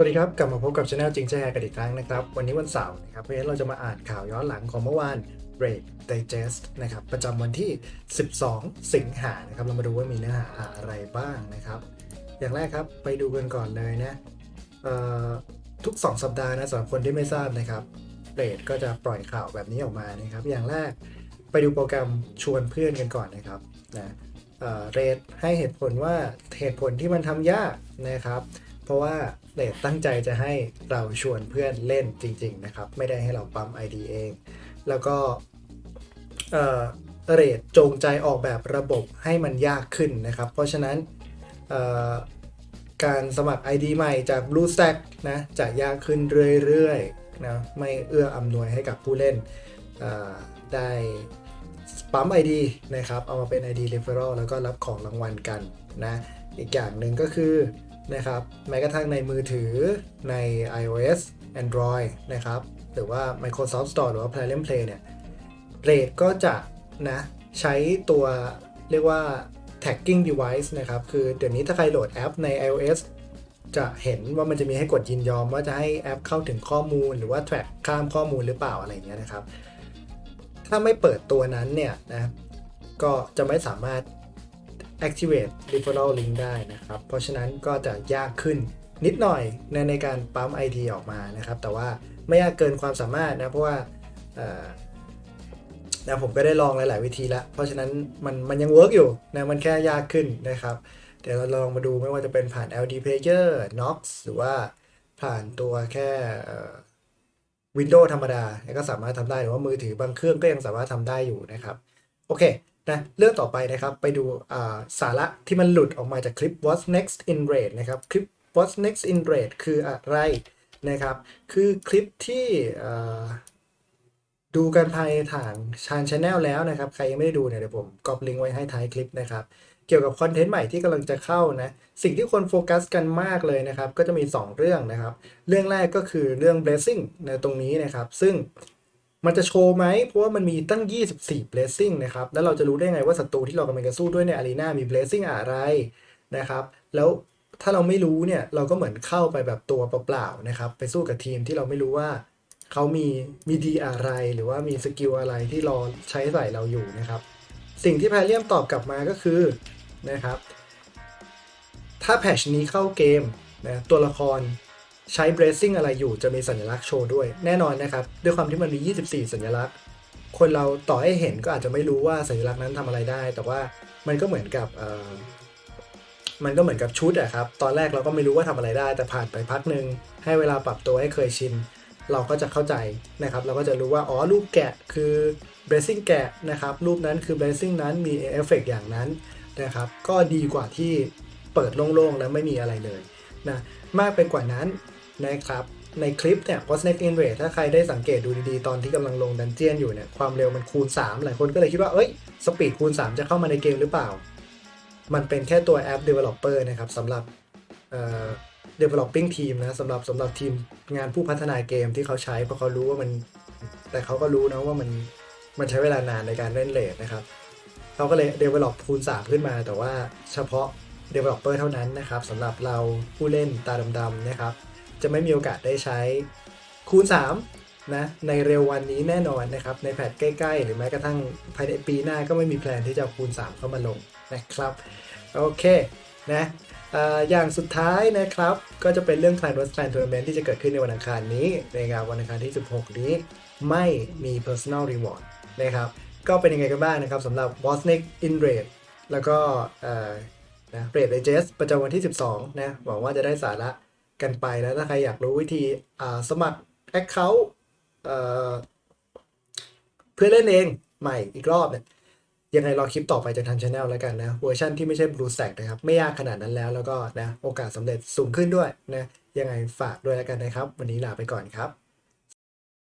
สวัสดีครับ กลับมาพบกับช anel จริงแจ้กันอีกครั้งนะครับ วันนี้วันเสาร์นะครับ เพราะฉะนั้นเราจะมาอ่านข่าวย้อนหลังของเมื่อวาน Break Digest นะครับ ประจำวันที่ 12 สิงหานะครับ เรามาดูว่ามีเนื้อหาอะไรบ้างนะครับ อย่างแรกครับไปดูกันก่อนเลยนะทุก 2 สัปดาห์นะสำหรับคนที่ไม่ทราบนะครับเบรดก็จะปล่อยข่าวแบบนี้ออกมานะครับ อย่างแรกไปดูโปรแกรมชวนเพื่อนกันก่อนนะครับนะเรดให้เหตุผลว่าเหตุผลที่มันทำยากนะครับ เพราะว่าเรดตั้งใจจะให้เราชวนเพื่อนเล่นจริง ๆ นะครับ ไม่ได้ให้เราปั๊ม ID เอง แล้วก็เอ่อเรดจงใจออกแบบระบบให้มันยากขึ้นนะครับ เพราะฉะนั้นการสมัคร ID ใหม่จาก BlueStack นะจะยากขึ้นเรื่อยๆนะไม่เอื้ออำนวยให้กับผู้เล่นได้ปั๊ม ID นะครับ เอามาเป็น ID referral แล้วก็รับของรางวัลกันนะ อีกอย่างหนึ่งก็คือ นะครับ แม้กระทั่งในมือถือใน iOS Android นะครับ หรือว่า Microsoft Store หรือว่า Play Play เนี่ยเรทก็จะนะใช้ตัวเรียกว่า tagging device นะครับ คือเดี๋ยวนี้ถ้าใครโหลดแอปใน iOS จะเห็นว่ามันจะมีให้กดยินยอมว่าจะให้แอปเข้าถึงข้อมูลหรือว่า track ข้ามข้อมูลหรือเปล่าอะไรเงี้ยนะครับ ถ้าไม่เปิดตัวนั้นเนี่ยนะก็จะไม่สามารถ activate referral link ได้นะครับ เพราะฉะนั้นก็จะยากขึ้นนิดหน่อยในในการปั๊ม ID ออกมานะครับ แต่ว่าไม่ยากเกินความสามารถนะ เพราะว่าเอ่อนะผมก็ได้ลองหลาย ๆ วิธีแล้ว เพราะฉะนั้นมันมันยังเวิร์กอยู่นะมันแค่ยากขึ้นนะครับ เดี๋ยวเราลองมาดูไม่ว่าจะเป็นผ่าน LD Player Nox หรือว่าผ่านตัวแค่วินโดว์ธรรมดา ก็สามารถทำได้หรือว่ามือถือบางเครื่องก็ยังสามารถทำได้อยู่นะครับ โอเค นะเรื่องต่อไปนะครับไปดูสาระที่มันหลุดออกมาจากคลิป What's Next in Raid นะครับคลิป What's Next in Raid คืออะไรนะครับ คือคลิปที่ดูกันภายทางชานชาแนลแล้วนะครับ ใครยังไม่ได้ดูเนี่ยเดี๋ยวผมกรอบลิงก์ไว้ให้ท้ายคลิปนะครับ เกี่ยวกับคอนเทนต์ใหม่ที่กำลังจะเข้านะ สิ่งที่คนโฟกัสกันมากเลยนะครับ ก็จะมี 2 เรื่องนะครับ เรื่องแรกก็คือเรื่อง blessing ในตรงนี้นะครับ ซึ่ง มันจะโชว์ไหม เพราะว่ามันมีตั้ง 24 blessing นะครับ แล้วเราจะรู้ได้ไงว่าศัตรูที่เรากำลังจะสู้ด้วยในอารีนามี blessing อะไรนะครับ แล้วถ้าเราไม่รู้เนี่ย เราก็เหมือนเข้าไปแบบตัวเปล่าๆนะครับ ไปสู้กับทีมที่เราไม่รู้ว่าเขามีมีดีอะไรหรือว่ามีสกิลอะไรที่รอใช้ใส่เราอยู่นะครับ สิ่งที่แพรเลียมตอบกลับมาก็คือนะครับ ถ้าแพชนี้เข้าเกมนะตัวละคร ใช้ bracing อะไรอยู่จะมีสัญลักษณ์โชว์ด้วย แน่นอนนะครับ ด้วยความที่มันมี 24 สัญลักษณ์ คนเราต่อให้เห็นก็อาจจะไม่รู้ว่าสัญลักษณ์นั้นทำอะไรได้ แต่ว่ามันก็เหมือนกับมันก็เหมือนกับชุดอะครับ ตอนแรกเราก็ไม่รู้ว่าทำอะไรได้ แต่ผ่านไปพักหนึ่งให้เวลาปรับตัวให้เคยชิน เราก็จะเข้าใจนะครับ เราก็จะรู้ว่า อ๋อ รูปแกะคือ bracing แกะนะครับ รูปนั้นคือ bracing นั้น มีเอฟเฟกอย่างนั้นนะครับ ก็ดีกว่าที่เปิดโล่งๆ แล้วไม่มีอะไรเลยนะ มากไปกว่านั้น นะครับ ในคลิปเนี่ย What's Next in Raid ถ้าใครได้สังเกตดูดีๆ ตอนที่กำลังลงดันเจียนอยู่เนี่ย ความเร็วมันคูณ 3 หลายคนก็เลยคิดว่า เอ้ยสปีดคูณ 3 จะเข้ามาในเกมหรือเปล่า มันเป็นแค่ตัวแอป Developer นะครับสำหรับเอ่อ developing team นะสำหรับสำหรับทีมงานผู้พัฒนาเกมที่เขาใช้เพราะเขารู้ว่ามัน แต่เขาก็รู้นะว่ามันมันใช้เวลานานในการเล่นเลทนะครับเขาก็เลย develop คูณ 3 ขึ้นมา แต่ว่าเฉพาะ developer เท่านั้นนะครับสำหรับเราผู้เล่นตาดำๆนะครับ จะไม่มีโอกาสได้ใช้คูณ 3 นะในเร็ววันนี้แน่นอนนะครับ ในแพทใกล้ ๆ หรือแม้กระทั่งภายในปีหน้าก็ไม่มีแพลนที่จะคูณ 3 เข้ามาลงนะครับ โอเคนะอย่างสุดท้ายนะครับ ก็จะเป็นเรื่อง Clan West Clan Tournament ที่จะเกิดขึ้นในวันอังคารนี้ในงานวันอังคารที่ 16 นี้ ไม่มี Personal Reward นะครับก็เป็นยังไงกันบ้างนะครับสำหรับ Boss Next in Raid แล้วก็นะเรดไดเจสประจำวันที่ 12 นะหวังว่าจะได้สาระ กันไปแล้วถ้าใครอยากรู้วิธีสมัคร Account เพื่อเล่นเองใหม่อีกรอบเนี่ยยังไงรอคลิปต่อไปจากทางช anel แล้วกันนะเวอร์ชันที่ไม่ใช่ Blue Stack นะครับ ไม่ยากขนาดนั้นแล้วแล้วก็นะโอกาสสำเร็จสูงขึ้นด้วยนะยังไงฝากด้วยแล้วกันนะครับ วันนี้ลาไปก่อนครับ